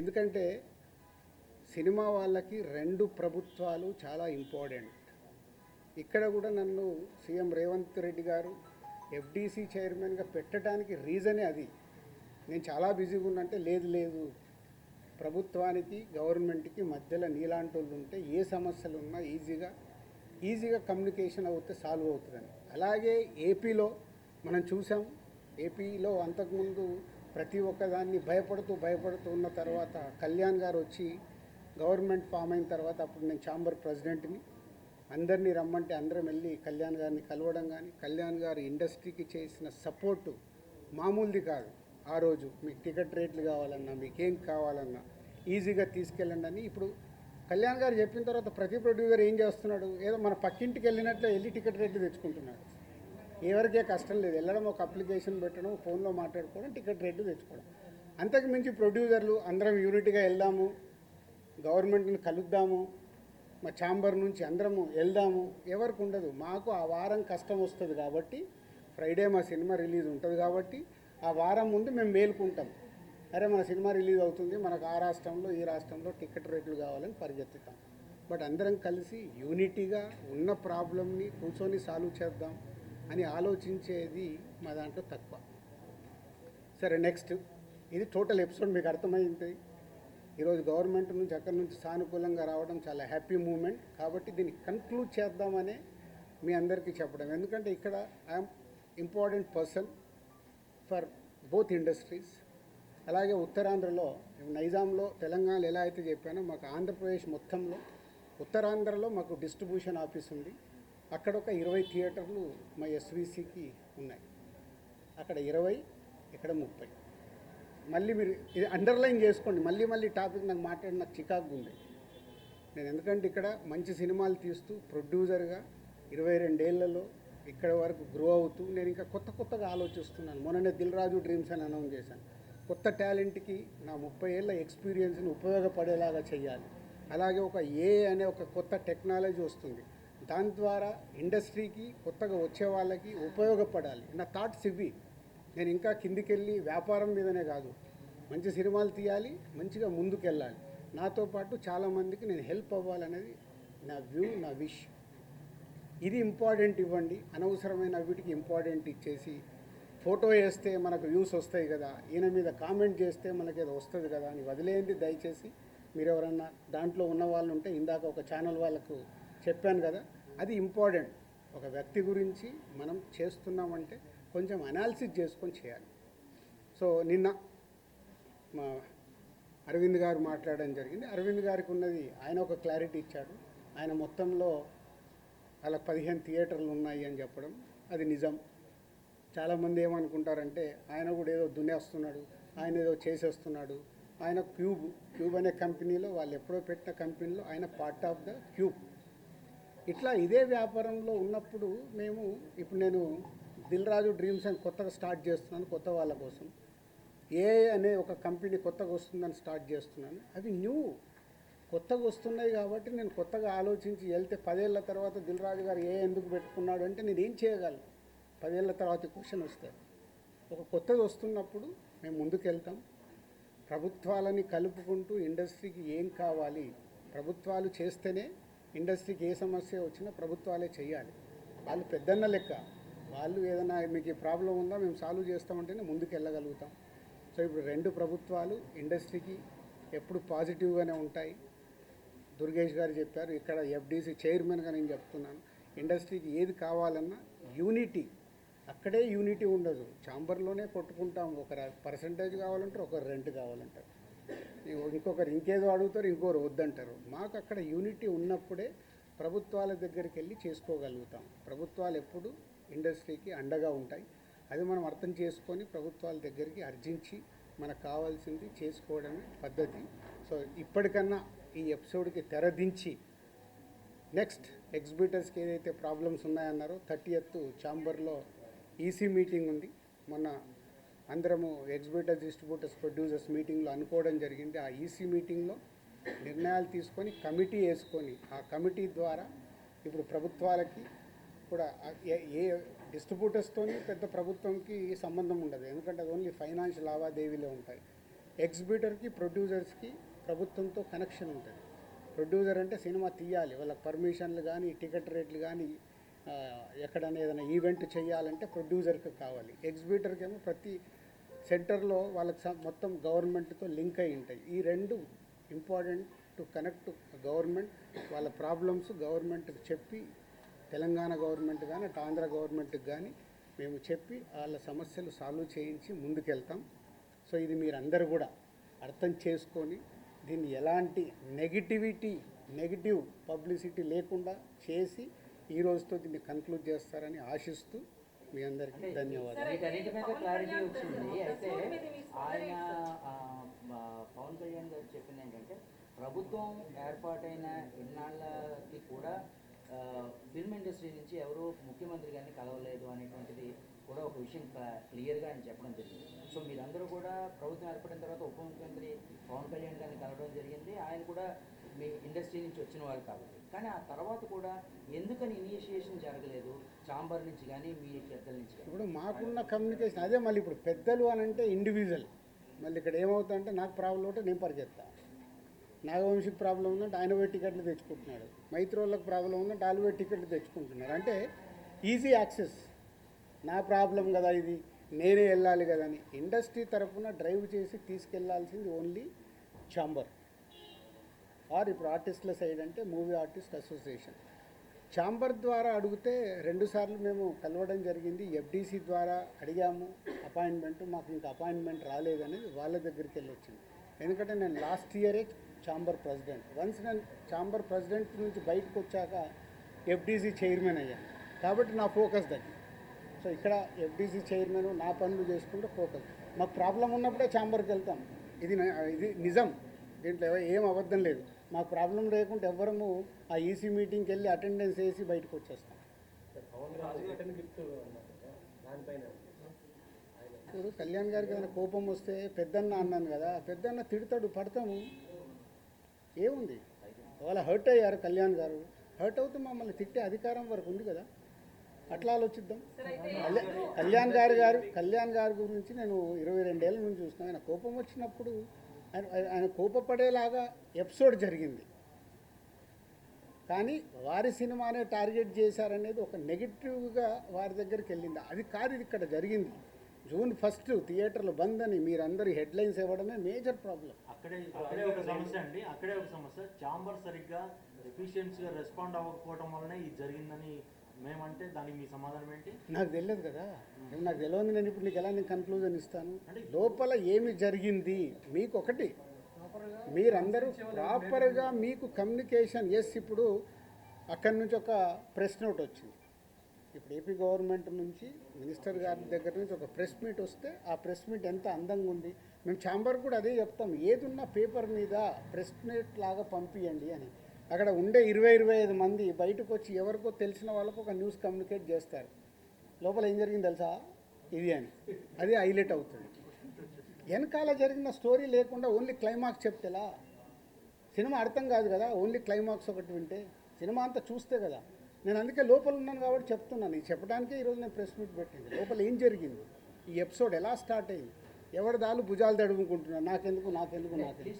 ఎందుకంటే సినిమా వాళ్ళకి రెండు ప్రభుత్వాలు చాలా ఇంపార్టెంట్. ఇక్కడ కూడా నన్ను సీఎం రేవంత్ రెడ్డి గారు ఎఫ్డీసీ చైర్మన్గా పెట్టడానికి రీజనే అది. నేను చాలా బిజీగా ఉన్నంటే లేదు లేదు. ప్రభుత్వానికి గవర్నమెంట్కి మధ్యలో నీలాంటి వాళ్ళు ఉంటే ఏ సమస్యలు ఉన్నా ఈజీగా ఈజీగా కమ్యూనికేషన్ అవుతే సాల్వ్ అవుతుందని. అలాగే ఏపీలో మనం చూసాం ఏపీలో అంతకుముందు ప్రతి ఒక్కదాన్ని భయపడుతూ భయపడుతూ ఉన్న తర్వాత కళ్యాణ్ గారు వచ్చి గవర్నమెంట్ ఫామ్ అయిన తర్వాత అప్పుడు నేను ఛాంబర్ ప్రెసిడెంట్ని. అందరినీ రమ్మంటే అందరం వెళ్ళి కళ్యాణ్ గారిని కలవడం కానీ కళ్యాణ్ గారు ఇండస్ట్రీకి చేసిన సపోర్టు మామూలుది కాదు. ఆ రోజు మీకు టికెట్ రేట్లు కావాలన్నా మీకేం కావాలన్నా ఈజీగా తీసుకెళ్ళండి అని ఇప్పుడు కళ్యాణ్ గారు చెప్పిన తర్వాత ప్రతి ప్రొడ్యూసర్ ఏం చేస్తున్నాడు? ఏదో మన పక్కింటికి వెళ్ళినట్లే వెళ్ళి టికెట్ రేట్లు తెచ్చుకుంటున్నాడు. ఎవరికే కష్టం లేదు. వెళ్ళడం ఒక అప్లికేషన్ పెట్టడం ఫోన్లో మాట్లాడుకోవడం టికెట్ రేటు తెచ్చుకోవడం. అంతకు మించి ప్రొడ్యూసర్లు అందరం యూనిట్గా వెళ్దాము గవర్నమెంట్ని కలుద్దాము మా ఛాంబర్ నుంచి అందరము వెళ్దాము. ఎవరికి ఉండదు. మాకు ఆ వారం కష్టం వస్తుంది కాబట్టి ఫ్రైడే మా సినిమా రిలీజ్ ఉంటుంది కాబట్టి ఆ వారం ముందు మేము మేలుకుంటాం. అరే మన సినిమా రిలీజ్ అవుతుంది. మనకు ఆ రాష్ట్రంలో ఈ రాష్ట్రంలో టికెట్ రేట్లు కావాలని పరిగెత్తుతాం. బట్ అందరం కలిసి యూనిటీగా ఉన్న ప్రాబ్లమ్ని కూర్చొని సాల్వ్ చేద్దాం. అని ఆలోచించేది మా దాంట్లో తక్కువ. సరే నెక్స్ట్ ఇది టోటల్ ఎపిసోడ్ మీకు అర్థమైంది. ఈరోజు గవర్నమెంట్ నుంచి అక్కడి నుంచి సానుకూలంగా రావడం చాలా హ్యాపీ మూమెంట్ కాబట్టి దీన్ని కన్క్లూడ్ చేద్దామనే మీ అందరికీ చెప్పడం. ఎందుకంటే ఇక్కడ I'm important person for both industries అలాగే ఉత్తరాంధ్రలో నైజాంలో తెలంగాణలో ఎలా అయితే చెప్పానో మాకు ఆంధ్రప్రదేశ్ మొత్తంలో ఉత్తరాంధ్రలో మాకు డిస్ట్రిబ్యూషన్ ఆఫీస్ ఉంది. అక్కడ ఒక ఇరవై థియేటర్లు మా ఎస్విసికి ఉన్నాయి. అక్కడ ఇరవై ఇక్కడ ముప్పై. మళ్ళీ మీరు ఇది అండర్లైన్ చేసుకోండి. మళ్ళీ మళ్ళీ టాపిక్ నాకు మాట్లాడి నాకు చికాకు ఉంది. నేను ఎందుకంటే ఇక్కడ మంచి సినిమాలు తీస్తూ ప్రొడ్యూసర్గా ఇరవై రెండేళ్ళలో ఇక్కడ వరకు గ్రో అవుతూ నేను ఇంకా కొత్త కొత్తగా ఆలోచిస్తున్నాను. మొన్ననే దిల్ రాజు డ్రీమ్స్ అని అనౌన్స్ చేశాను. కొత్త టాలెంట్కి నా ముప్పై ఏళ్ళ ఎక్స్పీరియన్స్ని ఉపయోగపడేలాగా చేయాలి అలాగే ఒక ఏ అనే ఒక కొత్త టెక్నాలజీ వస్తుంది. దాని ద్వారా ఇండస్ట్రీకి కొత్తగా వచ్చే వాళ్ళకి ఉపయోగపడాలి నా థాట్స్ ఇవి. నేను ఇంకా కిందికెళ్ళి వ్యాపారం మీదనే కాదు. మంచి సినిమాలు తీయాలి మంచిగా ముందుకెళ్ళాలి. నాతో పాటు చాలామందికి నేను హెల్ప్ అవ్వాలనేది నా వ్యూ నా విష్ ఇది ఇంపార్టెంట్ ఇవ్వండి. అనవసరమైన వీటికి ఇంపార్టెంట్ ఇచ్చేసి ఫోటో వేస్తే మనకు వ్యూస్ వస్తాయి కదా. ఈయన మీద కామెంట్ చేస్తే మనకి ఏదో వస్తుంది కదా అని వదిలేయండి దయచేసి. మీరు ఎవరన్నా దాంట్లో ఉన్న వాళ్ళు ఉంటే ఇందాక ఒక ఛానల్ వాళ్ళకు చెప్పాను కదా. అది ఇంపార్టెంట్. ఒక వ్యక్తి గురించి మనం చేస్తున్నామంటే కొంచెం అనాలిసిస్ చేసుకొని చేయాలి. సో నిన్న మా అరవింద్ గారు మాట్లాడడం జరిగింది. అరవింద్ గారికి ఉన్నది ఆయన ఒక క్లారిటీ ఇచ్చాడు. ఆయన మొత్తంలో అలా పదిహేను థియేటర్లు ఉన్నాయి అని చెప్పడం అది నిజం. చాలామంది ఏమనుకుంటారంటే ఆయన కూడా ఏదో దున్నేస్తున్నాడు ఆయన ఏదో చేసేస్తున్నాడు. ఆయన క్యూబ్ క్యూబ్ అనే కంపెనీలో వాళ్ళు ఎప్పుడో పెట్టిన కంపెనీలో ఆయన పార్ట్ ఆఫ్ ద క్యూబ్ ఇట్లా ఇదే వ్యాపారంలో ఉన్నప్పుడు మేము ఇప్పుడు నేను దిల్ రాజు డ్రీమ్స్ అని కొత్తగా స్టార్ట్ చేస్తున్నాను కొత్త వాళ్ళ కోసం. ఏ అనే ఒక కంపెనీ కొత్తగా వస్తుందని స్టార్ట్ చేస్తున్నాను. అవి న్యూ. కొత్తగా వస్తున్నాయి కాబట్టి నేను కొత్తగా ఆలోచించి వెళ్తే పదేళ్ళ తర్వాత దిల్ రాజు గారు ఏ ఎందుకు పెట్టుకున్నాడు అంటే నేను ఏం చేయగలను? పదేళ్ళ తర్వాత క్వశ్చన్ వస్తాయి. ఒక కొత్తది వస్తున్నప్పుడు మేము ముందుకెళ్తాం. ప్రభుత్వాలని కలుపుకుంటూ ఇండస్ట్రీకి ఏం కావాలి? ప్రభుత్వాలు చేస్తేనే ఇండస్ట్రీకి ఏ సమస్య వచ్చినా ప్రభుత్వాలే చేయాలి వాళ్ళు పెద్దన్న లెక్క. వాళ్ళు ఏదైనా మీకు ఈ ప్రాబ్లం ఉందా మేము సాల్వ్ చేస్తామంటేనే ముందుకు వెళ్ళగలుగుతాం సో ఇప్పుడు రెండు ప్రభుత్వాలు ఇండస్ట్రీకి ఎప్పుడు పాజిటివ్గానే ఉంటాయి. దుర్గేష్ గారు చెప్పారు ఇక్కడ ఎఫ్డీసీ చైర్మన్గా నేను చెప్తున్నాను. ఇండస్ట్రీకి ఏది కావాలన్నా యూనిటీ అక్కడే యూనిటీ ఉండదు. చాంబర్లోనే కొట్టుకుంటాం. ఒక పర్సంటేజ్ కావాలంటారు ఒకరు రెంట్ కావాలంటారు. ఇంకొకరు ఇంకేదో అడుగుతారు ఇంకొకరు వద్దంటారు. మాకు అక్కడ యూనిటీ ఉన్నప్పుడే ప్రభుత్వాల దగ్గరికి వెళ్ళి చేసుకోగలుగుతాం. ప్రభుత్వాలు ఎప్పుడు ఇండస్ట్రీకి అండగా ఉంటాయి. అది మనం అర్థం చేసుకొని ప్రభుత్వాల దగ్గరికి అర్జించి మనకు కావాల్సింది చేసుకోవడమే పద్ధతి. సో ఇప్పటికన్నా ఈ ఎపిసోడ్కి తెరదించి నెక్స్ట్ ఎగ్జిబిటర్స్కి ఏదైతే ప్రాబ్లమ్స్ ఉన్నాయన్నారో థర్టీ ఎత్ ఛాంబర్లో ఈసీ మీటింగ్ ఉంది. మొన్న అందరము ఎగ్జిబిటర్స్ డిస్ట్రిబ్యూటర్స్ ప్రొడ్యూసర్స్ మీటింగ్లో అనుకోవడం జరిగింది. ఆ ఈసీ మీటింగ్లో నిర్ణయాలు తీసుకొని కమిటీ వేసుకొని ఆ కమిటీ ద్వారా ఇప్పుడు ప్రభుత్వాలకి కూడా ఏ- ఏ డిస్ట్రిబ్యూటర్స్తోని పెద్ద ప్రభుత్వంకి సంబంధం ఉండదు. ఎందుకంటే అది ఓన్లీ ఫైనాన్స్ లావాదేవీలే ఉంటాయి. ఎగ్జిబ్యూటర్కి ప్రొడ్యూసర్స్కి ప్రభుత్వంతో కనెక్షన్ ఉంటుంది. ప్రొడ్యూసర్ అంటే సినిమా తీయాలి. వాళ్ళకి పర్మిషన్లు కానీ టికెట్ రేట్లు కానీ ఎక్కడైనా ఏదైనా ఈవెంట్ చేయాలంటే ప్రొడ్యూసర్కి కావాలి. ఎగ్జిబిటర్కి ఏమో ప్రతి సెంటర్లో వాళ్ళకి మొత్తం గవర్నమెంట్తో లింక్ అయి ఉంటాయి. ఈ రెండు ఇంపార్టెంట్ టు కనెక్ట్ గవర్నమెంట్ వాళ్ళ ప్రాబ్లమ్స్ గవర్నమెంట్కి చెప్పి తెలంగాణ గవర్నమెంట్ కానీ అటు ఆంధ్ర గవర్నమెంట్కి కానీ మేము చెప్పి వాళ్ళ సమస్యలు సాల్వ్ చేయించి ముందుకెళ్తాం. సో ఇది మీరందరూ కూడా అర్థం చేసుకొని దీన్ని ఎలాంటి నెగిటివిటీ నెగిటివ్ పబ్లిసిటీ లేకుండా చేసి ఈ రోజుతో దీన్ని కన్క్లూడ్ చేస్తారని ఆశిస్తూ మీ అందరికీ ధన్యవాదాలు. వీటన్నిటి మీద క్లారిటీ వచ్చింది. అయితే ఆయన పవన్ కళ్యాణ్ గారు చెప్పింది ఏంటంటే ప్రభుత్వం ఏర్పాటైన ఇన్నాళ్ళకి కూడా ఫిల్మ్ ఇండస్ట్రీ నుంచి ఎవరు ముఖ్యమంత్రి గారిని కలవలేదు అనేటువంటిది కూడా ఒక విషయం క్లా- క్లియర్గా ఆయన చెప్పడం జరిగింది. సో మీరందరూ కూడా ప్రభుత్వం ఏర్పడిన తర్వాత ఉప ముఖ్యమంత్రి పవన్ కళ్యాణ్ గారిని కలవడం జరిగింది. ఆయన కూడా మీ ఇండస్ట్రీ నుంచి వచ్చిన వాళ్ళు కాబట్టి కానీ ఆ తర్వాత కూడా ఎందుకని ఇనిషియేషన్ జరగలేదు? చాంబర్ నుంచి కానీ మీ పెద్దల నుంచి ఇప్పుడు మాకున్న కమ్యూనికేషన్ అదే మళ్ళీ ఇప్పుడు పెద్దలు అని అంటే ఇండివిజువల్ మళ్ళీ ఇక్కడ ఏమవుతుందంటే నాకు ప్రాబ్లం ఉంటే నేను పరిగెత్తా. నాగవంశికి ప్రాబ్లం ఉందంటే ఆయన పోయి టికెట్లు తెచ్చుకుంటున్నాడు. మైత్రోళ్ళకి ప్రాబ్లం ఉందంటే వాళ్ళు పోయి టికెట్లు తెచ్చుకుంటున్నారు. అంటే ఈజీ యాక్సెస్ నా ప్రాబ్లం కదా ఇది. నేనే వెళ్ళాలి కదా అని. ఇండస్ట్రీ తరఫున డ్రైవ్ చేసి తీసుకెళ్ళాల్సింది ఓన్లీ ఛాంబర్. ఆర్ ఇప్పుడు ఆర్టిస్టుల సైడ్ అంటే మూవీ ఆర్టిస్ట్ అసోసియేషన్. ఛాంబర్ ద్వారా అడిగితే రెండుసార్లు మేము కలవడం జరిగింది. ఎఫ్డీసీ ద్వారా అడిగాము. అపాయింట్మెంట్ మాకు ఇంకా అపాయింట్మెంట్ రాలేదనేది వాళ్ళ దగ్గరికి వెళ్ళి వచ్చింది. ఎందుకంటే నేను లాస్ట్ ఇయరే ఛాంబర్ ప్రెసిడెంట్. వన్స్ నేను ఛాంబర్ ప్రెసిడెంట్ నుంచి బయటకు వచ్చాక ఎఫ్డీసీ చైర్మన్ అయ్యాను కాబట్టి నా ఫోకస్ దగ్గర సో ఇక్కడ ఎఫ్డీసీ చైర్మన్ నా పనులు చేసుకుంటే ఫోకస్. మాకు ప్రాబ్లం ఉన్నప్పుడే ఛాంబర్కి వెళ్తాం. ఇది ఇది నిజం. దీంట్లో ఏం అబద్ధం లేదు. మాకు ప్రాబ్లం లేకుంటే ఎవ్వరము ఆ ఈసీ మీటింగ్కి వెళ్ళి అటెండెన్స్ వేసి బయటకు వచ్చేస్తాం. ఇప్పుడు కళ్యాణ్ గారికి ఏదైనా కోపం వస్తే పెద్దన్న అన్నాను కదా పెద్దన్న తిడతాడు పడతాము. ఏముంది? వాళ్ళ హర్ట్ అయ్యారు కళ్యాణ్ గారు హర్ట్ అవుతే మమ్మల్ని తిట్టే అధికారం వరకు ఉంది కదా. అట్లా ఆలోచిద్దాం. కళ్యాణ్ కళ్యాణ్ గారు గారు కళ్యాణ్ గారి గురించి నేను ఇరవై రెండేళ్ళ నుంచి చూస్తున్నాను. ఆయన కోపం వచ్చినప్పుడు ఆయన కోపపడేలాగా ఎపిసోడ్ జరిగింది. కానీ వారి సినిమానే టార్గెట్ చేశారనేది ఒక నెగిటివ్గా వారి దగ్గరికి వెళ్ళింది. అది కాదు ఇది ఇక్కడ జరిగింది. జూన్ ఫస్ట్ థియేటర్లు బంద్ అని మీరందరూ హెడ్లైన్స్ ఇవ్వడమే మేజర్ ప్రాబ్లం. అక్కడే అక్కడే ఒక సమస్య అండి. అక్కడే ఒక సమస్య. చాంబర్ సరిగ్గా ఎఫిషియన్సీగా రెస్పాండ్ అవ్వకపోవడం వల్లనే ఇది జరిగిందని మేమంటే దానికి మీ సమాధానం ఏంటి? నాకు తెలియదు కదా. నాకు తెలియదు నేను ఇప్పుడు నీకు ఎలా నేను కన్క్లూజన్ ఇస్తాను? లోపల ఏమి జరిగింది? మీకు ఒకటి మీరందరూ ప్రాపర్గా మీకు కమ్యూనికేషన్ ఎస్ ఇప్పుడు అక్కడి నుంచి ఒక ప్రెస్ నోట్ వచ్చింది. ఇప్పుడు ఏపీ గవర్నమెంట్ నుంచి మినిస్టర్ గారి దగ్గర నుంచి ఒక ప్రెస్ మీట్ వస్తే ఆ ప్రెస్ మీట్ ఎంత అందంగా ఉంది? మేము ఛాంబర్ కూడా అదే చెప్తాం. ఏదున్నా పేపర్ మీద ప్రెస్ మీట్ లాగా పంపియండి అని. అక్కడ ఉండే ఇరవై ఇరవై ఐదు మంది బయటకు వచ్చి ఎవరికో తెలిసిన వాళ్ళకు ఒక న్యూస్ కమ్యూనికేట్ చేస్తారు. లోపల ఏం జరిగింది తెలుసా? ఇది అని. అది హైలైట్ అవుతుంది. వెనకాల జరిగిన స్టోరీ లేకుండా ఓన్లీ క్లైమాక్స్ చెప్తేలా? సినిమా అర్థం కాదు కదా? ఓన్లీ క్లైమాక్స్ ఒకటి వింటే. సినిమా అంతా చూస్తే కదా. నేను అందుకే లోపల ఉన్నాను కాబట్టి చెప్తున్నాను. ఇది చెప్పడానికే ఈరోజు నేను ప్రెస్ మీట్ పెట్టింది. లోపల ఏం జరిగింది? ఈ ఎపిసోడ్ ఎలా స్టార్ట్ అయ్యింది ఎవరి దాలు భుజాలు తడుముకుంటున్నారు? నాకెందుకు నాకెందుకు నాకెందుకు?